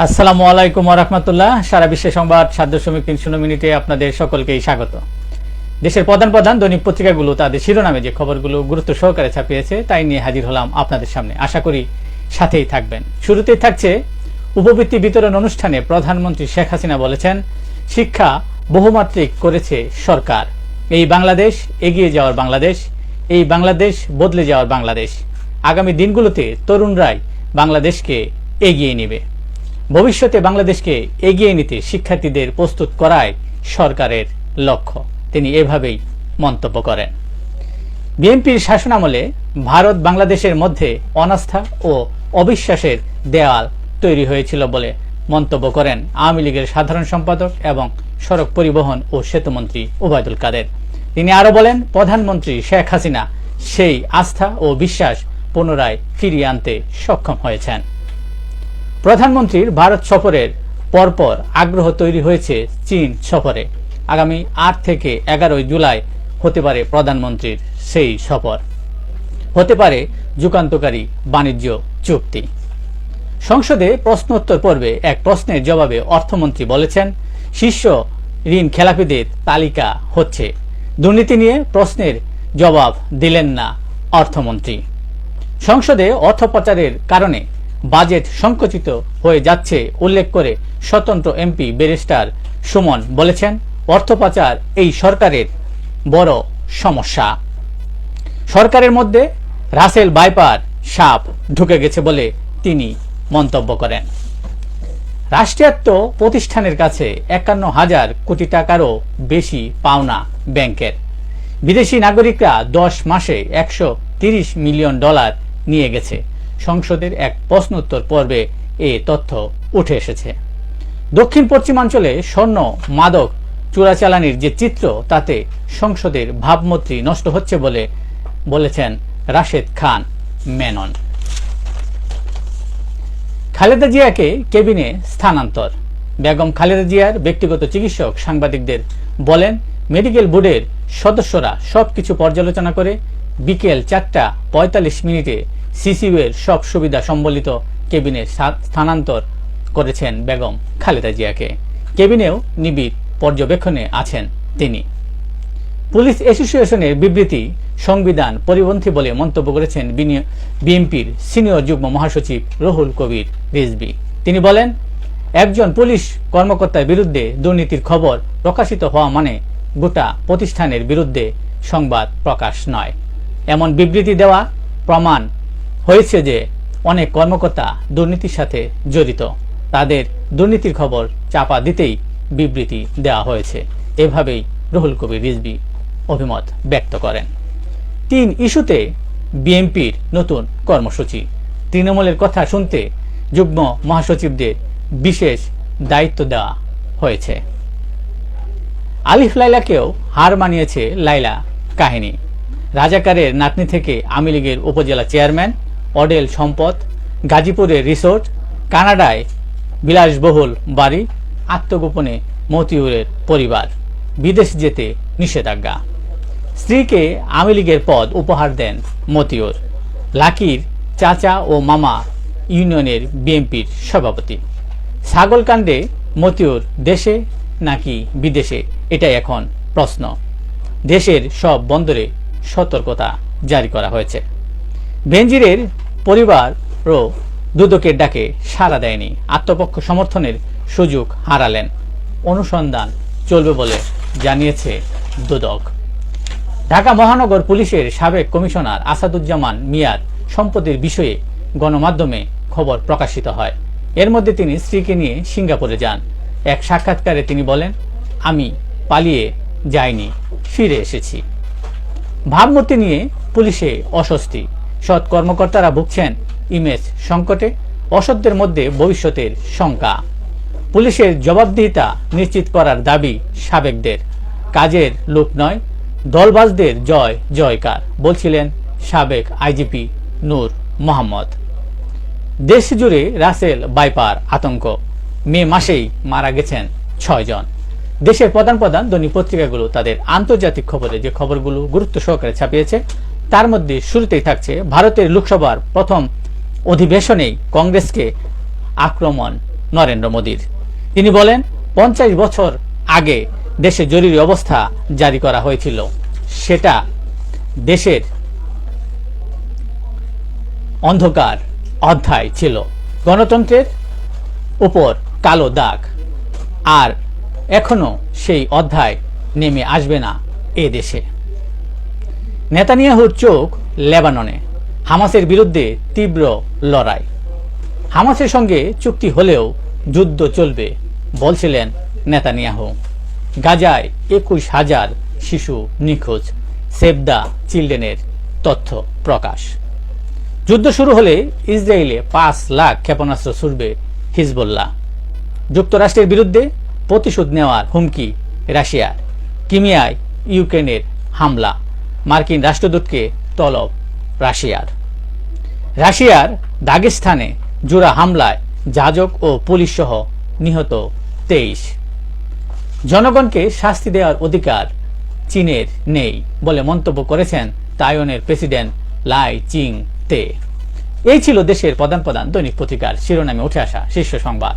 আসসালামু আলাইকুম রহমতুল্লাহ। সারা বিশ্বে সংবাদ সাত দশমিক তিন শূন্য মিনিটে আপনাদের সকলকেই স্বাগত। দেশের প্রধান প্রধান দৈনিক পত্রিকাগুলো তাদের শিরোনামে যে খবরগুলো গুরুত্ব সহকারে ছাপিয়েছে, তাই নিয়ে হাজির হলাম আপনাদের সামনে। আশা করি সাথেই থাকবেন। শুরুতেই থাকছে উপবৃত্তি বিতরণ অনুষ্ঠানে প্রধানমন্ত্রী শেখ হাসিনা বলেছেন, শিক্ষা বহুমাত্রিক করেছে সরকার। এই বাংলাদেশ এগিয়ে যাওয়ার বাংলাদেশ, এই বাংলাদেশ বদলে যাওয়ার বাংলাদেশ। আগামী দিনগুলোতে তরুণরাই বাংলাদেশকে এগিয়ে নেবে। ভবিষ্যতে বাংলাদেশকে এগিয়ে নিতে শিক্ষার্থীদের প্রস্তুত করায় সরকারের লক্ষ্য। তিনি এভাবেই মন্তব্য করেন। বিএনপির শাসনামলে ভারত বাংলাদেশের মধ্যে অনাস্থা ও অবিশ্বাসের দেয়াল তৈরি হয়েছিল বলে মন্তব্য করেন আওয়ামী লীগের সাধারণ সম্পাদক এবং সড়ক পরিবহন ও সেতুমন্ত্রী ওবায়দুল কাদের। তিনি আরও বলেন, প্রধানমন্ত্রী শেখ হাসিনা সেই আস্থা ও বিশ্বাস পুনরায় ফিরিয়ে আনতে সক্ষম হয়েছেন। প্রধানমন্ত্রীর ভারত সফরের পরপর আগ্রহ তৈরি হয়েছে চীন সফরে। আগামী আট থেকে এগারোই জুলাই হতে পারে প্রধানমন্ত্রীর সেই সফর। হতে পারে যুগান্তকারী বাণিজ্য চুক্তি। সংসদে প্রশ্নোত্তর পর্বে এক প্রশ্নের জবাবে অর্থমন্ত্রী বলেছেন, শীর্ষ ঋণ খেলাপিদের তালিকা হচ্ছে। দুর্নীতি নিয়ে প্রশ্নের জবাব দিলেন না অর্থমন্ত্রী। সংসদে অর্থ পাচারের কারণে বাজেট সংকুচিত হয়ে যাচ্ছে, উল্লেখ করে স্বতন্ত্র এমপি ব্যারিস্টার সুমন বলেছেন, অর্থ পাচার এই সরকারের বড় সমস্যা। সরকারের মধ্যে রাসেল বাইপার সাপ ঢুকে গেছে বলে তিনি মন্তব্য করেন। রাষ্ট্রায়ত্ত প্রতিষ্ঠানের কাছে একান্ন হাজার কোটি টাকারও বেশি পাওনা ব্যাংকের। বিদেশি নাগরিকরা দশ মাসে একশো মিলিয়ন ডলার নিয়ে গেছে। সংসদের এক প্রশ্নোত্তর পর্বে এ তথ্য উঠে এসেছে। দক্ষিণ পশ্চিমাঞ্চলে স্বর্ণ, মাদক, চোরাচালানির যে চিত্র, তাতে সংসদের ভাবমূর্তি নষ্ট হচ্ছে বলে বলেছেন রাশেদ খান মেনন। খালেদা জিয়াকে কেবিনে স্থানান্তর। বেগম খালেদা জিয়ার ব্যক্তিগত চিকিৎসক সাংবাদিকদের বলেন, মেডিকেল বোর্ডের সদস্যরা সবকিছু পর্যালোচনা করে বিকেল চারটা পঁয়তাল্লিশ মিনিটে সিসিউ এর সব সুবিধা সম্বলিত কেবিনে স্থানান্তর করেছেন বেগম খালেদা জিয়াকে। কেবিনেও নিবিড় পর্যবেক্ষণে আছেন তিনি। পুলিশ অ্যাসোসিয়েশনের বিবৃতি, সংবিধান পরিপন্থী বলে মন্তব্য করেছেন বিএনপির সিনিয়র যুগ্ম মহাসচিব রহুল কবির রিজবি তিনি বলেন, একজন পুলিশ কর্মকর্তার বিরুদ্ধে দুর্নীতির খবর প্রকাশিত হওয়া মানে গোটা প্রতিষ্ঠানের বিরুদ্ধে সংবাদ প্রকাশ নয়। এমন বিবৃতি দেওয়া প্রমাণ হয়েছে যে অনেক কর্মকর্তা দুর্নীতির সাথে জড়িত। তাদের দুর্নীতির খবর চাপা দিতেই বিবৃতি দেওয়া হয়েছে। এভাবেই রুহুল কবির রিজবি অভিমত ব্যক্ত করেন। তিন ইস্যুতে বিএনপির নতুন কর্মসূচি। তৃণমূলের কথা শুনতে যুগ্ম মহাসচিবদের বিশেষ দায়িত্ব দেওয়া হয়েছে। আলিফ লাইলাকেও হার মানিয়েছে লাইলা কাহিনী। রাজাকারের নাতনি থেকে আওয়ামী লীগের উপজেলা চেয়ারম্যান অডেল সম্পদ, গাজীপুরের রিসোর্ট, কানাডায় বিলাসবহুল বাড়ি, আত্মগোপনে মতিউরের পরিবার, বিদেশ যেতে নিষেধাজ্ঞা। স্ত্রীকে আওয়ামী লীগের পদ উপহার দেন মতিউর, লাকির চাচা ও মামা ইউনিয়নের বিএনপির সভাপতি। ছাগলকাণ্ডে মতিউর দেশে নাকি বিদেশে? এটাই এখন প্রশ্ন। দেশের সব বন্দরে সতর্কতা জারি করা হয়েছে। বেনজিরের পরিবারও দুদকের ডাকে সাড়া দেয়নি। আত্মপক্ষ সমর্থনের সুযোগ হারালেন। অনুসন্ধান চলবে বলে জানিয়েছে দুদক। ঢাকা মহানগর পুলিশের সাবেক কমিশনার আসাদুজ্জামান মিয়ার সম্পত্তির বিষয়ে গণমাধ্যমে খবর প্রকাশিত হয়। এর মধ্যে তিনি স্ত্রীকে নিয়ে সিঙ্গাপুরে যান। এক সাক্ষাৎকারে তিনি বলেন, আমি পালিয়ে যাইনি, ফিরে এসেছি। ভাবমূর্তি নিয়ে পুলিশে অস্বস্তি। সৎ কর্মকর্তারা ভুগছেন। ইমেজ সংকটে অসৎদের মধ্যে ভবিষ্যতের শঙ্কা। পুলিশের জবাবদিহিতা নিশ্চিত করার দাবি সাবেকদের। কাজের লোক নয়, দলবাজদের জয়, জয়কার, বলছিলেন সাবেক আইজিপি নূর মোহাম্মদ। দেশ জুড়ে রাসেল বাইপার আতঙ্ক। মে মাসেই মারা গেছেন ছয়জন দেশের প্রধান প্রধান দৈনিক পত্রিকাগুলো তাদের আন্তর্জাতিক খবরে যে খবরগুলো গুরুত্ব সহকারে ছাপিয়েছে তার মধ্যে শুরুতেই থাকছে ভারতের লোকসভার প্রথম অধিবেশনেই কংগ্রেসকে আক্রমণ নরেন্দ্র মোদীর। তিনি বলেন, পঞ্চাশ বছর আগে দেশে জরুরি অবস্থা জারি করা হয়েছিল। সেটা দেশের অন্ধকার অধ্যায় ছিল। গণতন্ত্রের উপর কালো দাগ। আর এখনও সেই অধ্যায় নেমে আসবে না এ দেশে। নেতানিয়াহুর চোখ লেবাননে, হামাসের বিরুদ্ধে তীব্র লড়াই। হামাসের সঙ্গে চুক্তি হলেও যুদ্ধ চলবে, বলছিলেন নেতানিয়াহু। গাজায় একুশ হাজার শিশু নিখোঁজ, সেভ দ্য চিলড্রেনের তথ্য প্রকাশ। যুদ্ধ শুরু হলে ইসরায়েলে পাঁচ লাখ ক্ষেপণাস্ত্র ছুড়বে হিজবুল্লাহ। যুক্তরাষ্ট্রের বিরুদ্ধে প্রতিশোধ নেওয়ার হুমকি রাশিয়ার। কিমিয়ায় ইউক্রেনের হামলা। মার্কিন রাষ্ট্রদূতকে তলব রাশিয়ার। রাশিয়ার দাগেস্তানে জোড়া হামলায় যাজক ও পুলিশ সহ নিহত তেইশ। জনগণকে শাস্তি দেওয়ার অধিকার চীনের নেই বলে মন্তব্য করেছেন তাইওয়ানের প্রেসিডেন্ট লাই চিং তে এই ছিল দেশের প্রধান প্রধান দৈনিক পত্রিকার শিরোনামে উঠে আসা শীর্ষ সংবাদ।